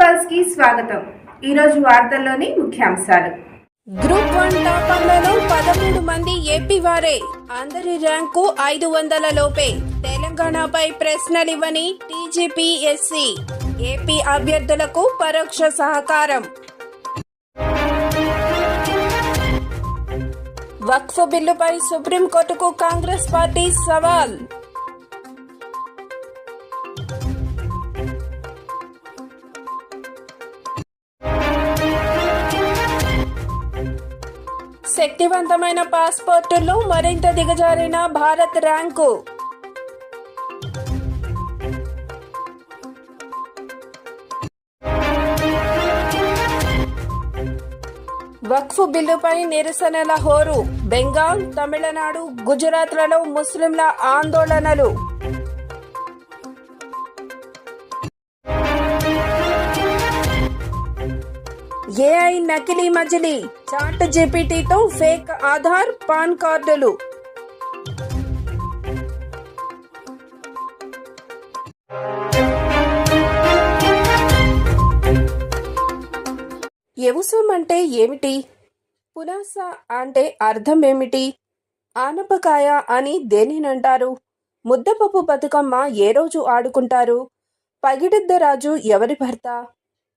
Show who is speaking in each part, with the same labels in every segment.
Speaker 1: పల్స్కి స్వాగతం. ఈ రోజు వార్తల్లోని ముఖ్యాంశాలు.
Speaker 2: గ్రూప్ వన్ టాపర్లలో పదమూడు మంది ఏపీ వారే అందరి ర్యాంకు ఐదు వందల లోపే. తెలంగాణపై ప్రశ్నలివ్వని టీజీపీఎస్సీ ఏపీ అభ్యర్థులకు పరోక్ష సహకారం. వక్ఫ్ బిల్లుపై సుప్రీంకోర్టుకు కాంగ్రెస్ పార్టీ సవాల్. శక్తివంతమైన పాస్పోర్టులు మరింత దిగజారిన భారత్ ర్యాంకు. వక్ఫ్ బిల్లుపై నిరసనల హోరు. బెంగాల్ తమిళనాడు గుజరాత్లలో ముస్లింల ఆందోళనలు. ఏఐ నకిలీ మజిలీ చాట్ జీపీటీతో ఫేక్ ఆధార్ పాన్ కార్డులు. ఎవసం అంటే ఏమిటి? పునాస అంటే అర్థం ఏమిటి ఆనపకాయ అని దేనినంటారు? ముద్దపప్పు బతుకమ్మ ఏ రోజు ఆడుకుంటారు? పగిడిద్ద రాజు ఎవరి భర్త?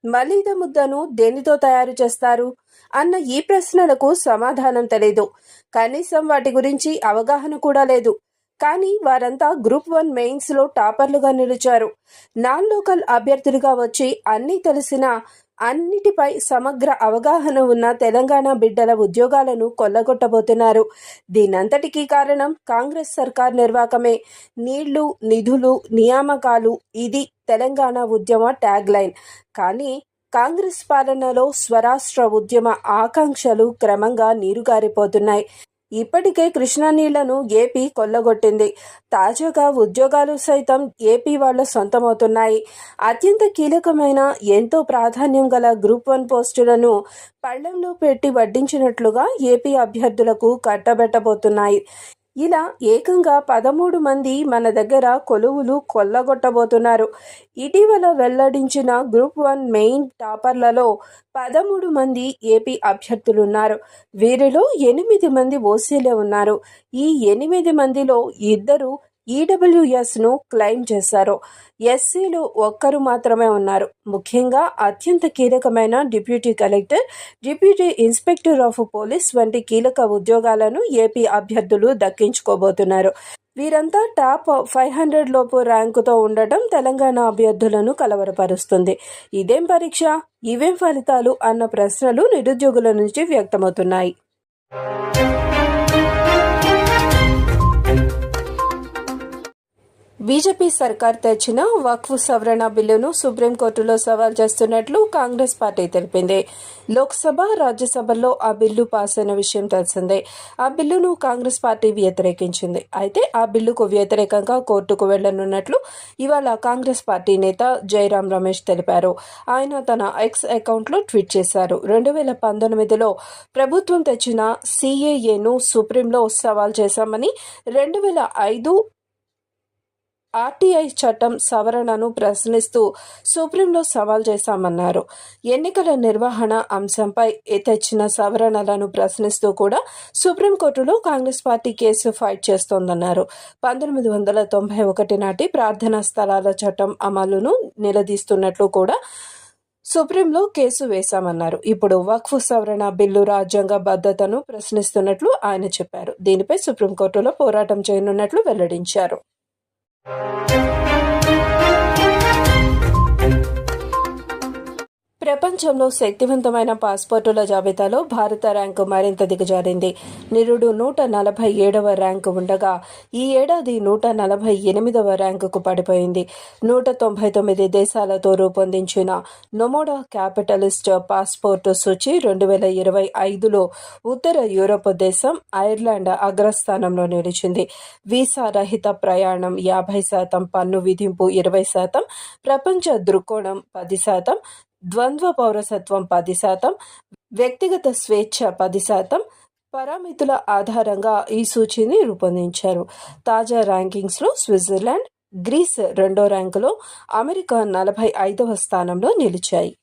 Speaker 2: మలీద ముద్దను దేనితో తయారు చేస్తారు? అన్న ఈ ప్రశ్నలకు సమాధానం తెలీదు. కనీసం వాటి గురించి అవగాహన కూడా లేదు. కానీ వారంతా గ్రూప్ వన్ మెయిన్స్లో టాపర్లుగా నిలిచారు. నాన్ లోకల్ అభ్యర్థులుగా వచ్చి అన్నీ తెలిసిన అన్నిటిపై సమగ్ర అవగాహన ఉన్న తెలంగాణ బిడ్డల ఉద్యోగాలను కొల్లగొట్టబోతున్నారు. దీనంతటికీ కారణం కాంగ్రెస్ సర్కార్ నిర్వాకమే. నీళ్ళు నిధులు నియామకాలు ఇది తెలంగాణ ఉద్యమ ట్యాగ్ లైన్ కానీ కాంగ్రెస్ పాలనలో స్వరాష్ట్ర ఉద్యమ ఆకాంక్షలు క్రమంగా నీరుగారిపోతున్నాయి. ఇప్పటికే కృష్ణా నీళ్ళను ఏపీ కొల్లగొట్టింది. తాజాగా ఉద్యోగాలు సైతం ఏపీ వాళ్ళ సొంతమవుతున్నాయి. అత్యంత కీలకమైన ఎంతో ప్రాధాన్యం గల గ్రూప్ వన్ పోస్టులను పళ్ళెంలో పెట్టి వడ్డించినట్లుగా ఏపీ అభ్యర్థులకు కట్టబెట్టబోతున్నాయి. ఇలా ఏకంగా పదమూడు మంది మన దగ్గర కొలువులు కొల్లగొట్టబోతున్నారు. ఇటీవల వెల్లడించిన గ్రూప్ వన్ మెయిన్ టాపర్లలో పదమూడు మంది ఏపీ అభ్యర్థులున్నారు. వీరిలో ఎనిమిది మంది ఓసీలే ఉన్నారు. ఈ ఎనిమిది మందిలో ఇద్దరు ఈడబ్ల్యూఎస్ను క్లెయిమ్ చేశారు. ఎస్సీలు ఒక్కరు మాత్రమే ఉన్నారు. ముఖ్యంగా అత్యంత కీలకమైన deputy collector deputy inspector of police వంటి కీలక ఉద్యోగాలను ఏపీ అభ్యర్థులు దక్కించుకోబోతున్నారు. వీరంతా టాప్ ఫైవ్ హండ్రెడ్ లోపు ర్యాంకుతో ఉండటం తెలంగాణ అభ్యర్థులను కలవరపరుస్తుంది. ఇదేం పరీక్ష? ఇవేం ఫలితాలు? అన్న ప్రశ్నలు నిరుద్యోగుల నుంచి వ్యక్తమవుతున్నాయి. బీజేపీ సర్కార్ తెచ్చిన వక్ఫ్ సవరణ బిల్లును సుప్రీంకోర్టులో సవాల్ చేస్తున్నట్లు కాంగ్రెస్ పార్టీ తెలిపింది. లోక్సభ రాజ్యసభలో ఆ బిల్లు పాస్ అయిన విషయం తెలిసిందే. ఆ బిల్లును కాంగ్రెస్ పార్టీ వ్యతిరేకించింది. అయితే ఆ బిల్లుకు వ్యతిరేకంగా కోర్టుకు వెళ్ళనున్నట్లు ఇవాళ కాంగ్రెస్ పార్టీ నేత జయరాం రమేష్ తెలిపారు. ఆయన తన ఎక్స్ అకౌంట్లో ట్వీట్ చేశారు. రెండు వేల పంతొమ్మిదిలో ప్రభుత్వం తెచ్చిన సీఏఏను సుప్రీంలో సవాల్ చేశామని రెండు వేల ఐదు ఆర్టీఐ చట్టం సవరణను ప్రశ్నిస్తూ సుప్రీంలో సవాల్ చేశామన్నారు. ఎన్నికల నిర్వహణ అంశంపై తెచ్చిన సవరణలను ప్రశ్నిస్తూ కూడా సుప్రీంకోర్టులో కాంగ్రెస్ పార్టీ కేసు ఫైట్ చేస్తోందన్నారు. పంతొమ్మిది వందల తొంభై ఒకటి నాటి ప్రార్థనా స్థలాల చట్టం అమలును నిలదీస్తున్నట్లు కూడా సుప్రీంలో కేసు వేశామన్నారు. ఇప్పుడు వక్ఫ్ సవరణ బిల్లు రాజ్యాంగ భద్రతను ప్రశ్నిస్తున్నట్లు ఆయన చెప్పారు. దీనిపై సుప్రీంకోర్టులో పోరాటం చేయనున్నట్లు వెల్లడించారు. you. ప్రపంచంలో శక్తివంతమైన పాస్పోర్టుల జాబితాలో భారత ర్యాంకు మరింత దిగజారింది. నిరుడు నూట నలభై ఏడవ ర్యాంకు ఉండగా ఈ ఏడాది నూట నలభై ఎనిమిదవ ర్యాంకుకు పడిపోయింది. నూట తొంభై తొమ్మిది దేశాలతో రూపొందించిన నొమోడా క్యాపిటలిస్ట్ పాస్పోర్టు సూచి రెండు వేల ఇరవై ఐదులో ఉత్తర యూరోప్ దేశం ఐర్లాండ్ అగ్రస్థానంలో నిలిచింది. వీసా రహిత ప్రయాణం యాభై శాతం పన్ను విధింపు ఇరవై శాతం ప్రపంచ దృక్కోణం పది శాతం ద్వంద్వ పౌరసత్వం పది శాతం వ్యక్తిగత స్వేచ్ఛ పది శాతం పారామితుల ఆధారంగా ఈ సూచీని రూపొందించారు. తాజా ర్యాంకింగ్స్లో స్విట్జర్లాండ్ గ్రీస్ రెండో ర్యాంకులో అమెరికా నలభై ఐదవ స్థానంలో నిలిచాయి.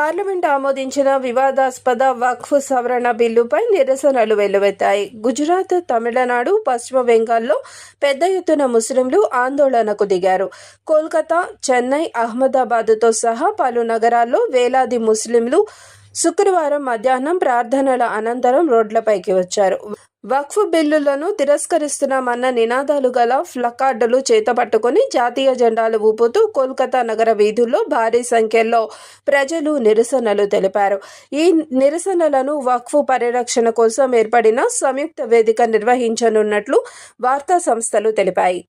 Speaker 2: పార్లమెంట్ ఆమోదించిన వివాదాస్పద వక్ఫ్ సవరణ బిల్లుపై నిరసనలు వెల్లువెత్తాయి. గుజరాత్ తమిళనాడు పశ్చిమ బెంగాల్లో పెద్ద ఎత్తున ముస్లింలు ఆందోళనకు దిగారు. కోల్కతా చెన్నై అహ్మదాబాద్తో సహా పలు నగరాల్లో వేలాది ముస్లింలు శుక్రవారం మధ్యాహ్నం ప్రార్థనల అనంతరం రోడ్లపైకి వచ్చారు. వక్ఫ్ బిల్లులను తిరస్కరిస్తున్నామన్న నినాదాలు గల ఫ్లకార్డులు చేతపట్టుకుని జాతీయ జెండాలు ఊపుతూ కోల్కతా నగర వీధుల్లో భారీ సంఖ్యలో ప్రజలు నిరసనలు తెలిపారు. ఈ నిరసనలను వక్ఫ్ పరిరక్షణ కోసం ఏర్పడిన సంయుక్త వేదిక నిర్వహించనున్నట్లు వార్తా సంస్థలు తెలిపాయి.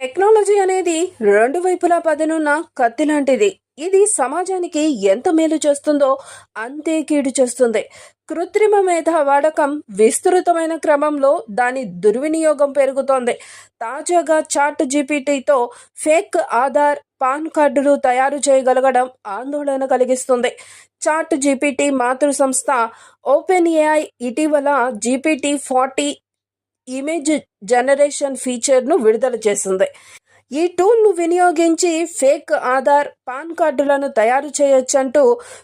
Speaker 2: టెక్నాలజీ అనేది రెండు వైపులా పదనున్న కత్తి లాంటిది. ఇది సమాజానికి ఎంత మేలు చేస్తుందో అంతే కీడు చేస్తుంది. కృత్రిమ మేధ వాడకం విస్తృతమైన క్రమంలో దాని దుర్వినియోగం పెరుగుతోంది. తాజాగా చాట్ జీపీటీతో ఫేక్ ఆధార్ పాన్ కార్డులు తయారు చేయగలగడం ఆందోళన కలిగిస్తుంది. చాట్ జీపీటీ మాతృ సంస్థ ఓపెన్ ఏఐ ఇటీవల జీపీటీ ఫార్టీ ఇమేజ్ జనరేషన్ ఫీచర్ను విడుదల చేసింది. ఈ టూల్ను వినియోగించి ఫేక్ ఆధార్ పాన్ కార్డులను తయారు చేయొచ్చంటూ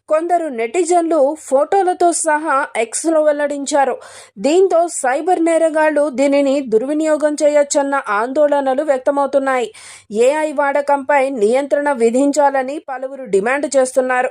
Speaker 2: కొందరు నెటిజన్లు ఫోటోలతో సహా ఎక్స్లో వెల్లడించారు. దీంతో సైబర్ నేరగాళ్ళు దీనిని దుర్వినియోగం చేయొచ్చన్న ఆందోళనలు వ్యక్తమవుతున్నాయి. ఏఐ వాడకంపై నియంత్రణ విధించాలని పలువురు డిమాండ్ చేస్తున్నారు.